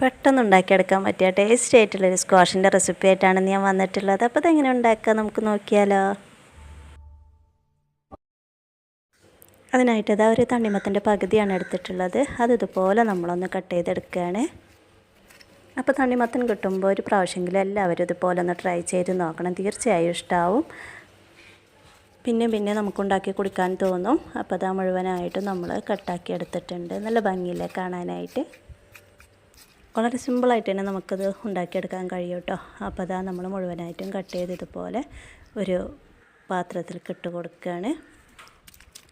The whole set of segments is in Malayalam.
പെട്ടെന്ന് ഉണ്ടാക്കിയെടുക്കാൻ പറ്റിയ ടേസ്റ്റ് ആയിട്ടുള്ളൊരു സ്ക്വാഷിന്റെ റെസിപ്പി ആയിട്ടാണ് ഞാൻ വന്നിട്ടുള്ളത്. അപ്പോൾ അതെങ്ങനെ ഉണ്ടാക്കുക നമുക്ക് നോക്കിയാലോ. അതിനായിട്ട് ഇതാ ഒരു തണ്ണിമത്തിന്റെ പകുതിയാണ് എടുത്തിട്ടുള്ളത്. അത് ഇതുപോലെ നമ്മളൊന്ന് കട്ട് ചെയ്തെടുക്കുകയാണ്. അപ്പോൾ തണ്ണിമത്തൻ കിട്ടുമ്പോൾ ഒരു പ്രാവശ്യമെങ്കിലും എല്ലാവരും ഇതുപോലെ ഒന്ന് ട്രൈ ചെയ്ത് നോക്കണം. തീർച്ചയായും ഇഷ്ടമാവും പിന്നെ പിന്നെ നമുക്കുണ്ടാക്കി കുടിക്കാൻ തോന്നും. അപ്പോൾ അതാ മുഴുവനായിട്ട് നമ്മൾ കട്ടാക്കി എടുത്തിട്ടുണ്ട്. നല്ല ഭംഗിയില്ലേ കാണാനായിട്ട്. വളരെ സിമ്പിളായിട്ട് തന്നെ നമുക്കത് ഉണ്ടാക്കിയെടുക്കാൻ കഴിയും കേട്ടോ. അപ്പോൾ അതാ നമ്മൾ മുഴുവനായിട്ടും കട്ട് ചെയ്ത് ഇതുപോലെ ഒരു പാത്രത്തിൽ ഇട്ട് കൊടുക്കുകയാണ്.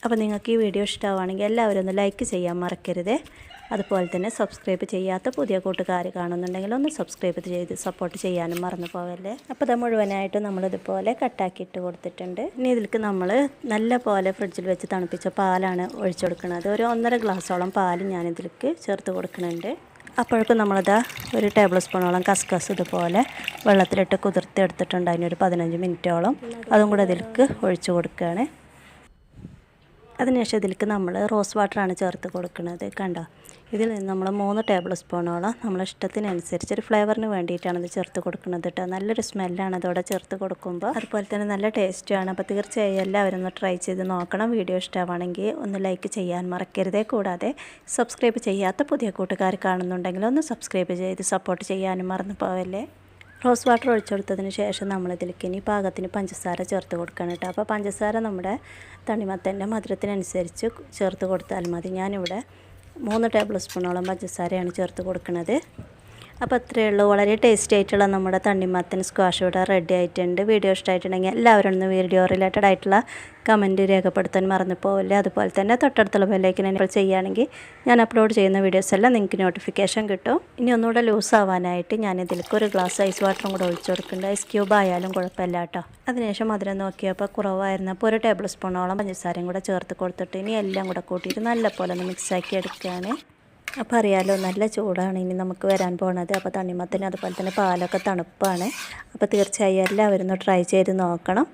അപ്പോൾ നിങ്ങൾക്ക് ഈ വീഡിയോ ഇഷ്ടമാവുകയാണെങ്കിൽ എല്ലാവരും ഒന്ന് ലൈക്ക് ചെയ്യാൻ മറക്കരുത്. അതുപോലെ തന്നെ സബ്സ്ക്രൈബ് ചെയ്യാത്ത പുതിയ കൂട്ടുകാർ കാണുന്നുണ്ടെങ്കിൽ ഒന്ന് സബ്സ്ക്രൈബ് ചെയ്ത് സപ്പോർട്ട് ചെയ്യാനും മറന്നു പോകല്ലേ. അപ്പോൾ അത് മുഴുവനായിട്ട് നമ്മളിതുപോലെ കട്ടാക്കിയിട്ട് കൊടുത്തിട്ടുണ്ട്. ഇനി ഇതിലേക്ക് നമ്മൾ നല്ല പോലെ ഫ്രിഡ്ജിൽ വെച്ച് തണുപ്പിച്ച പാലാണ് ഒഴിച്ചു കൊടുക്കുന്നത്. ഒരു ഒന്നര ഗ്ലാസ്സോളം പാൽ ഞാനിതിലേക്ക് ചേർത്ത് കൊടുക്കുന്നുണ്ട്. അപ്പോഴേക്കും നമ്മളിത് ഒരു ടേബിൾ സ്പൂണോളം കസ്കസ് ഇതുപോലെ വെള്ളത്തിലിട്ട് കുതിർത്തി എടുത്തിട്ടുണ്ട് അതിനൊരു പതിനഞ്ച് മിനിറ്റോളം അതും കൂടെ ഇതിലേക്ക് ഒഴിച്ചു കൊടുക്കുകയാണ്. അതിനുശേഷം ഇതിലേക്ക് നമ്മൾ റോസ് വാട്ടറാണ് ചേർത്ത് കൊടുക്കുന്നത്. കണ്ടോ? ഇതിൽ നിന്ന് നമ്മൾ മൂന്ന് ടേബിൾ സ്പൂണോളം നമ്മളെ ഇഷ്ടത്തിനനുസരിച്ച് ഒരു ഫ്ലേവറിന് വേണ്ടിയിട്ടാണ് ഇത് ചേർത്ത് കൊടുക്കുന്നത് കേട്ടോ. നല്ലൊരു സ്മെല്ലാണ് അതോടെ ചേർത്ത് കൊടുക്കുമ്പോൾ. അതുപോലെ തന്നെ നല്ല ടേസ്റ്റുമാണ് അപ്പോൾ തീർച്ചയായും എല്ലാവരും ഒന്ന് ട്രൈ ചെയ്ത് നോക്കണം. വീഡിയോ ഇഷ്ടമാണെങ്കിൽ ഒന്ന് ലൈക്ക് ചെയ്യാൻ മറക്കരുതേ. കൂടാതെ സബ്സ്ക്രൈബ് ചെയ്യാത്ത പുതിയ കൂട്ടുകാർ കാണുന്നുണ്ടെങ്കിൽ ഒന്ന് സബ്സ്ക്രൈബ് ചെയ്ത് സപ്പോർട്ട് ചെയ്യാനും മറന്നു പോവല്ലേ? റോസ് വാട്ടർ ഒഴിച്ചെടുത്തതിന് ശേഷം നമ്മളിതിലേക്ക് ഇനി പാകത്തിന് പഞ്ചസാര ചേർത്ത് കൊടുക്കണം കേട്ടോ. അപ്പോൾ പഞ്ചസാര നമ്മുടെ തണിമത്തന്റെ മധുരത്തിനനുസരിച്ച് ചേർത്ത് കൊടുത്താൽ മതി. ഞാനിവിടെ മൂന്ന് ടേബിൾ സ്പൂണോളം പഞ്ചസാരയാണ് ചേർത്ത് കൊടുക്കുന്നത്. അപ്പോൾ അത്രയേ ഉള്ളൂ. വളരെ ടേസ്റ്റി ആയിട്ടുള്ള നമ്മുടെ തണ്ണിമത്തൻ സ്ക്വാഷ് ഇവിടെ റെഡി ആയിട്ടുണ്ട്. വീഡിയോ ഇഷ്ടമായിട്ടുണ്ടെങ്കിൽ എല്ലാവരും ഒന്ന് വീഡിയോ റിലേറ്റഡ് ആയിട്ടുള്ള കമന്റ് രേഖപ്പെടുത്താൻ മറന്നു പോവില്ല. അതുപോലെ തന്നെ തൊട്ടടുത്തുള്ള ബെല്ലേക്ക് നിങ്ങൾ ചെയ്യുകയാണെങ്കിൽ ഞാൻ അപ്ലോഡ് ചെയ്യുന്ന വീഡിയോസ് എല്ലാം നിങ്ങൾക്ക് നോട്ടിഫിക്കേഷൻ കിട്ടും. ഇനി ഒന്നുകൂടെ ലൂസ് ആവാനായിട്ട് ഞാൻ ഇതിലേക്ക് ഒരു ഗ്ലാസ് ഐസ് വാട്ടറും കൂടെ ഒഴിച്ചു കൊടുക്കുന്നുണ്ട്. ഐസ് ക്യൂബ് ആയാലും കുഴപ്പമില്ല കേട്ടോ. അതിനുശേഷം മധുരം നോക്കിയപ്പോൾ കുറവായിരുന്നപ്പോൾ ഒരു ടേബിൾ സ്പൂണോളം പഞ്ചസാരയും കൂടെ ചേർത്ത് കൊടുത്തിട്ട് ഇനി എല്ലാം കൂടെ കൂട്ടിയിട്ട് നല്ലപോലെ ഒന്ന് മിക്സാക്കി എടുക്കുകയാണ്. അപ്പോൾ അറിയാലോ നല്ല ചൂടാണ് ഇനി നമുക്ക് വരാൻ പോണത്. അപ്പോൾ തണ്ണിമത്തന് അതുപോലെ തന്നെ പാലൊക്കെ തണുപ്പാണ്. അപ്പോൾ തീർച്ചയായും എല്ലാവരും ഒന്ന് ട്രൈ ചെയ്ത് നോക്കണം.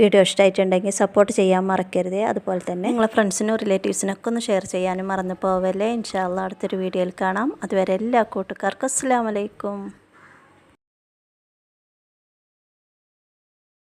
വീഡിയോ ഇഷ്ടമായിട്ടുണ്ടെങ്കിൽ സപ്പോർട്ട് ചെയ്യാൻ മറക്കരുത്. അതുപോലെ തന്നെ നിങ്ങളെ ഫ്രണ്ട്സിനും റിലേറ്റീവ്സിനൊക്കെ ഒന്ന് ഷെയർ ചെയ്യാനും മറന്നു പോവല്ലേ. ഇൻഷാല്ല അടുത്തൊരു വീഡിയോയിൽ കാണാം. അതുവരെ എല്ലാ കൂട്ടുകാർക്കും അസ്സാം വലൈക്കും